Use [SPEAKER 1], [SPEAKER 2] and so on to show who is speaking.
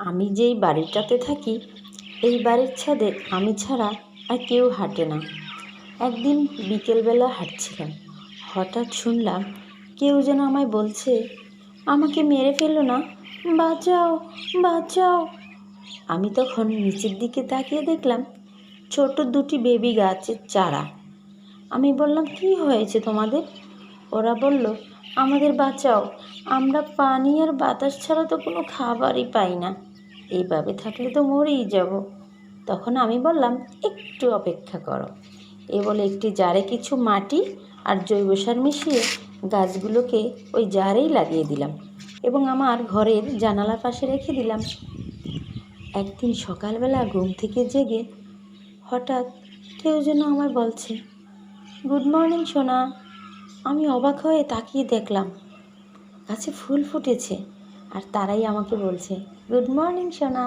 [SPEAKER 1] আমি যেই বাড়িটাতে থাকি, এই বাড়ির ছাদে আমি ছাড়া আর কেউ হাঁটে না। একদিন বিকেলবেলা হাঁটছিলাম। হঠাৎ শুনলাম কেউ যেন আমায় বলছে, আমাকে মেরে ফেলো না, বাঁচাও বাঁচাও। আমি তখন নিচের দিকে তাকিয়ে দেখলাম ছোট দুটি বেবি গাছের চারা। আমি বললাম, কি হয়েছে তোমাদের? ওরা বলল, আমাদের বাঁচাও, আমরা পানি আর বাতাস ছাড়া তো কোনো খাবারই পাই না। এইভাবে থাকলে তো মরেই যাব। তখন আমি বললাম, একটু অপেক্ষা করো। এ বলে একটি জারে কিছু মাটি আর জৈব সার মিশিয়ে গাছগুলোকে ওই জারেই লাগিয়ে দিলাম এবং আমার ঘরের জানালার পাশে রেখে দিলাম। একদিন সকালবেলা ঘুম থেকে জেগে হঠাৎ কেউ যেন আমায় বলছে, গুড মর্নিং সোনা। আমি অবাক হয়ে তাকিয়ে দেখলাম, গাছে ফুল ফুটেছে। আর তারাই আমাকে বলছে গুড মর্নিং সোনা।